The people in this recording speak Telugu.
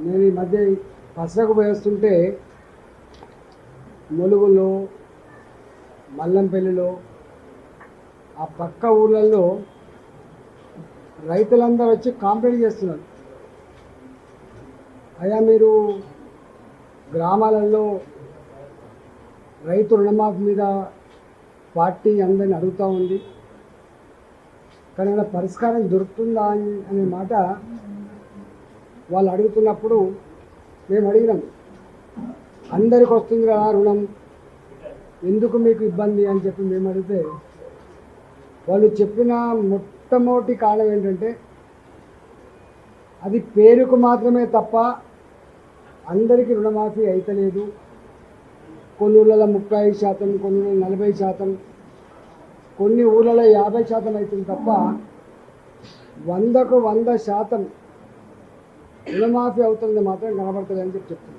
నేను ఈ మధ్య పసరకు పోయేస్తుంటే ములుగులో మల్లంపల్లిలో ఆ పక్క ఊళ్ళల్లో రైతులందరూ వచ్చి కాంప్లైంట్ చేస్తున్నారు. అయ్యా మీరు గ్రామాలలో రైతు రుణమాఫీ మీద పార్టీ అందరిని అడుగుతూ ఉంది. కానీ పరిష్కారం దొరుకుతుందా అని- అనే మాట వాళ్ళు అడుగుతున్నప్పుడు మేము అడిగినాం. అందరికి వస్తుంది కదా రుణం. ఎందుకు మీకు ఇబ్బంది అని చెప్పి మేము అడిగితే వాళ్ళు చెప్పిన మొట్టమొదటి కారణం ఏంటంటే అది పేరుకు మాత్రమే తప్ప అందరికీ రుణమాఫీ అయితలేదు. కొన్ని ఊళ్ళలో ముప్పై ఐదు శాతం కొన్ని ఊళ్ళలో నలభై శాతం కొన్ని ఊళ్ళలో యాభై శాతం అవుతుంది తప్ప వందకు వంద శాతం రుణమాఫీ అవుతుంది మాత్రం కనబడుతుంది అని చెప్పి చెప్తుంది